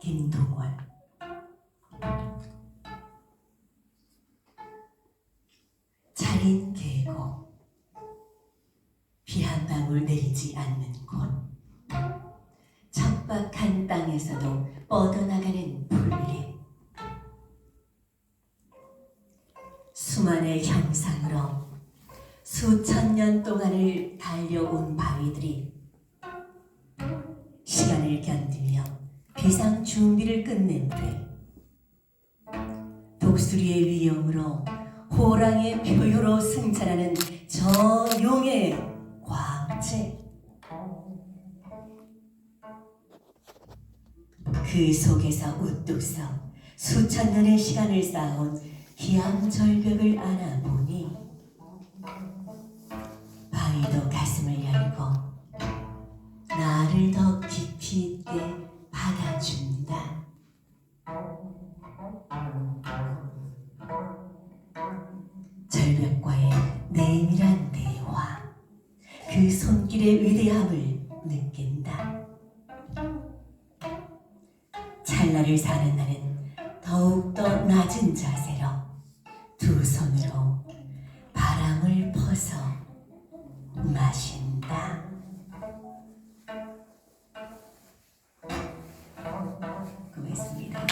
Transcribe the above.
김동원 차린 계곡 비 한 방울 내리지 않는 곳 척박한 땅에서도 뻗어나가는 불빛 수만의 형상으로 수천 년 동안을 달려온 바위들이 시간을 견디며 비상 준비를 끝낸 뒤 독수리의 위엄으로 호랑이의 표효로 승천하는 저 용의 광채. 그 속에서 우뚝 서 수천 년의 시간을 쌓아온 기암절벽을 안아보니 바위도 가슴을 열고 나를 더 깊이 있 내밀한 대화, 그 손길의 위대함을 느낀다. 찰나를 사는 나는 더욱더 낮은 자세로 두 손으로 바람을 퍼서 마신다. 고맙습니다.